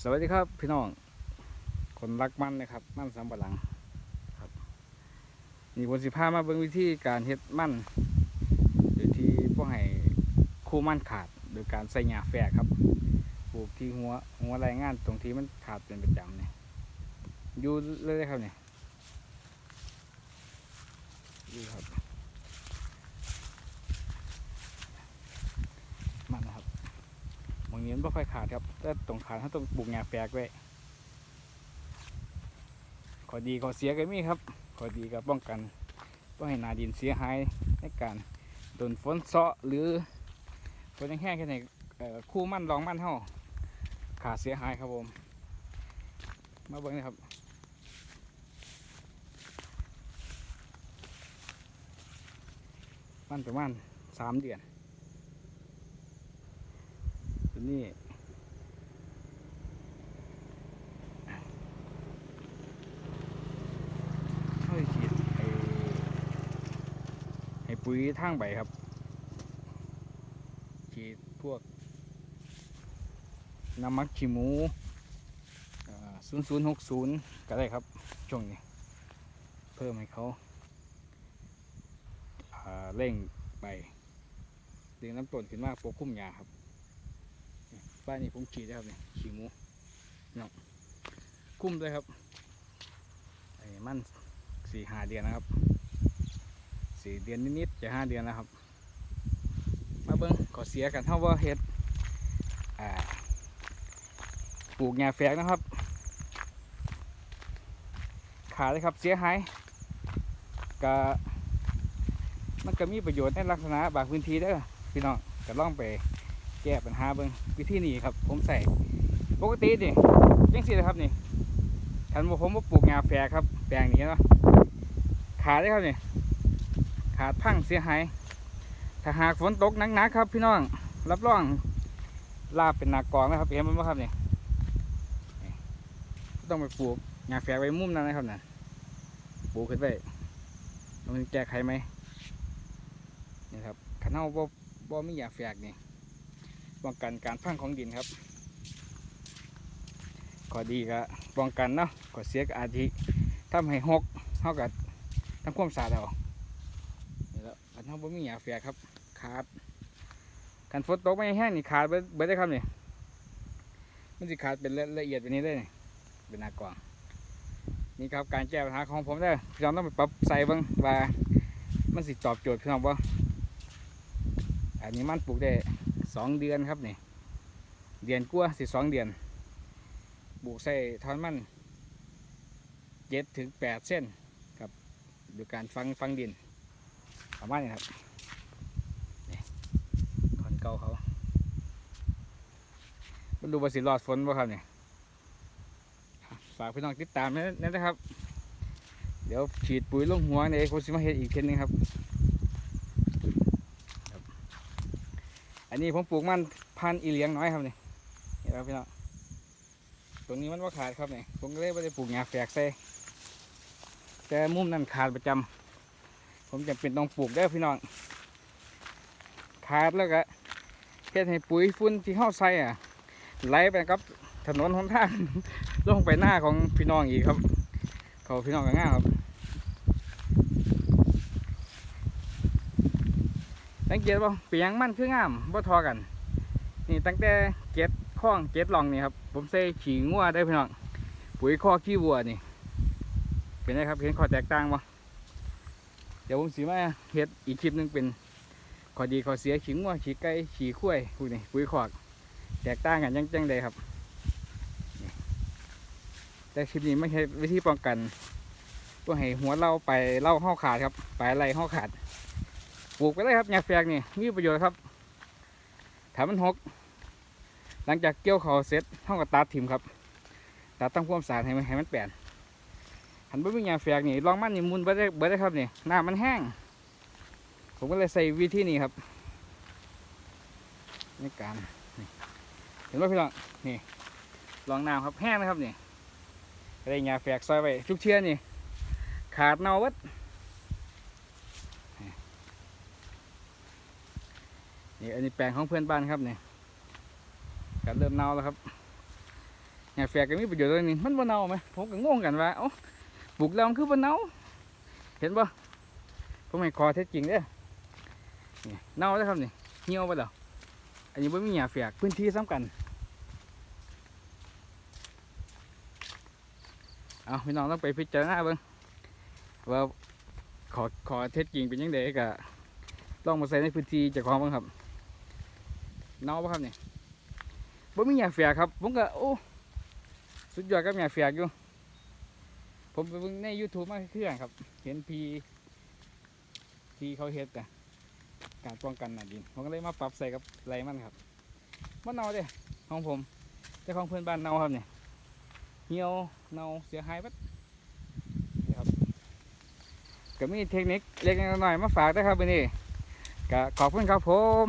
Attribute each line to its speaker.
Speaker 1: สวัสดีครับพี่น้อง คนรักมันนะครับ มันสำปะหลังครับนี่ผมสิพามาเบิ่งวิธีการเฮ็ดมันโดยที่บ่ให้คู่มันขาด โดยการใส่หญ้าแฝกครับปลูกที่หัวหัวรายงานตรงที่มันขาดเป็นประจำเนี่ยอยู่เลยครับเนี่ยอยู่ครับ มันนะครับ บางนี้ มันไม่ค่อยขาดครับแต่ตรงขาดถ้าต้องปลูกหญ้าแฝกไว้ข้อดีข้อเสียก็มีครับข้อดีก็ป้องกันป้องให้นาดินเสียหายในการโดนฝนเซาะหรือฝนแห้งแค่ไหนคู่มั่นรองมั่นเท่าขาดเสียหายครับผม มาเบิ่งนะครับมันประมาณสามเดือน ตัวนี้เขาฉีดไอ้ไอ้ปุ๋ยทางใบครับ ฉีดพวก น้ำมักขี้หมูศูนย์ศูนย์หกศูนย์ก็ได้ครับ ช่วงนี้ เพิ่มให้เขาเร่งใบดึงน้ำต้นขึ้นมาปกคลุมหญ้าครับ บ้านนี้ผมขี่ได้ครับนี่ขี่หมูเนาะคุ้มเลยครับไอ้มันสี่ห้าเดือนนะครับสี่เดือนนิดๆจะห้าเดือนแล้วครับ มาเบิ้งขอเสียกันเท่าว่าเฮ็ดอ่าปลูกหญ้าแฝกนะครับ ขาเลยครับเสียหายก็มันก็มีประโยชน์ในลักษณะบางพื้นที่เด้อพี่น้องก็ลองไป แก้ปัญหาเบิ่งวิธีนี้ครับ ผมใส่ปกตินี่ยังสินะครับนี่คันผมมาปลูกงาแฝกครับ แปลงนี้เนาะขาดเลยครับนี่ขาดพังเสียหายถ้าหากฝนตกหนักๆครับ พี่น้องรับรองลาบเป็นหนักกองนะครับเห็นมันบ่ครับนี่ต้องไปปลูกงาแฝกไว้มุมนั้นนะครับน่ะปลูกขึ้นไปมันแก้ไขไหมนี่ครับขนเฮาบ่บ่มีหญ้าแฝกนี่ ป้องกันการพังของดินครับข้อดีก็ป้องกันเนาะข้อเสียกอาจจะทำให้หกเท่ากับทำความสะอาดเอานี่แล้วอันเท่าบ่มีหยาเฟียครับขาดกันฝนตกไม่แห้งนี่ขาดเบิดได้ครับนี่มันจะขาดเป็นละละเอียดแบบนี้เลยนี่เป็นหนากล่องนี่ครับการแก้ปัญหาของผมเด้อพี่น้องต้องไปปรับใส่บ้างว่ามันสิตอบโจทย์พี่น้องบ่อันนี้มันปลูกได้ สองเดือนครับนี่เดือนกว่าสิสองเดือนปลูกใส่ทอนมันเจ็ดถึงแปดเส้นครับดยการฟังฟังดินประมาณนี้ครับนี่ทอนเก่าเขามาดูว่าสิรอดฝนบ่ครับเนี่ยฝากพี่น้องติดตามนะนะครับ เดี๋ยวฉีดปุ๋ยลงหัวเนี่ยผมสิมาเฮดอีกเทนนึงครับ นนี้ผมปลูกมันพันอีเหลียงน้อยครับนี่เห็นไหมพี่น้องตรงนี้มันว่าขาดครับนี่ผมก็เลยไม่ได้ปลูกหญ้าแฝกใส่แต่มุมนั้นขาดประจำผมจำเป็นต้องปลูกได้พี่น้องขาดแล้วก็เฮ็ดให้ปุ๋ยฟุ้นที่เข้าใส่อะไหลไปกับถนนหนทางลงไปหน้าของพี่น้องอีกครับ เขาพี่น้องกันง่ายครับ สังเกตว่เปียงมันคืองามบ่ทอกัน นี่ตั้งแต่เก็ดข้องเก็ดลองนี่ครับ ผมใส่ขี้งัวได้พี่น้องปุ๋ยข้อขี้วัวนี่ เป็นไงครับเห็นข้อแตกต่างบ่เดี๋ยวผมสีมาเฮ็ดอีกคลิปหนึงเป็นข้อดีข้อเสียขี้งัวขี้ไก่ขี้ข้วยพวกนี้ปุ๋ยขอกแตกต่างกันยังจังใดครับ แต่คลิปนี้ไม่ใช่วิธีป้องกันเพื่อให้หัวเราไปเล่าห้าขาดครับ ไปอะไรห้าขาด ปลูกไปเลยครับหญ้าแฝกนี่มีประโยชน์ครับถ้ามันหก หลังจากเกี่ยวเขาเสร็จเท่ากับตัดถิ่มครับตัดตั้งความสะอาดให้มันให้มันแปลนหันบ่มีหญ้าแฝกนี่ลองมันนี่มุนเบิดได้เบิดได้ครับนี่น้ำมันแห้ง ผมก็เลยใส่วิธีนี้ครับในการนี่เห็นไหมพี่น้องนี่ลองน้ำครับแห้งนะครับนี่ได้หญ้าแฝกซอยไว้ทุกเชือนี่ขาดเนาวัด นี่อันนี้แปลงของเพื่อนบ้านครับเนี่ยการเริ่มเน่าแล้วครับหญ้าแฝกก็มีประโยชน์ตัวนี้มันบ่เน่าไหมผมก็งงกันว่าเอ้าปลูกแล้วมันคือบ่เน่าเห็นบ่ผมให้คอเท็จจริงเด้อนี่เน่าแล้วครับนี่เหี่ยวไปแล้วอันนี้บ่มีหญ้าแฝกพื้นที่สำคัญเอาพี่น้องต้องไปพิจารณาเบิ่งว่าขอขอเท็จจริงเป็นยังไงก็ลองมาใส่ในพื้นที่จ้าของเบ้างครับ เน่าปะครับเนี่บ่มีหญ้าแฝกครับผมก็โอ้สุดยอดกับหญ้าแฝกอยู่ผมไปเบิ่งใน YouTube มาเครื่องครับ เห็นพีที่เขาเฮ็ดแต่การป้องกันหนาดินผมก็เลยมาปรับใส่กับไรมันครับมันเน่าเด้ของผมแต่ของเพื่อนบ้านเน่าครับเนี่ยเหี่ยวเน่าเสียหายบัดครับก็มีเทคนิคเล็กๆน้อยมาฝากด้วยครับวันนี้ก็ขอบคุณครับผม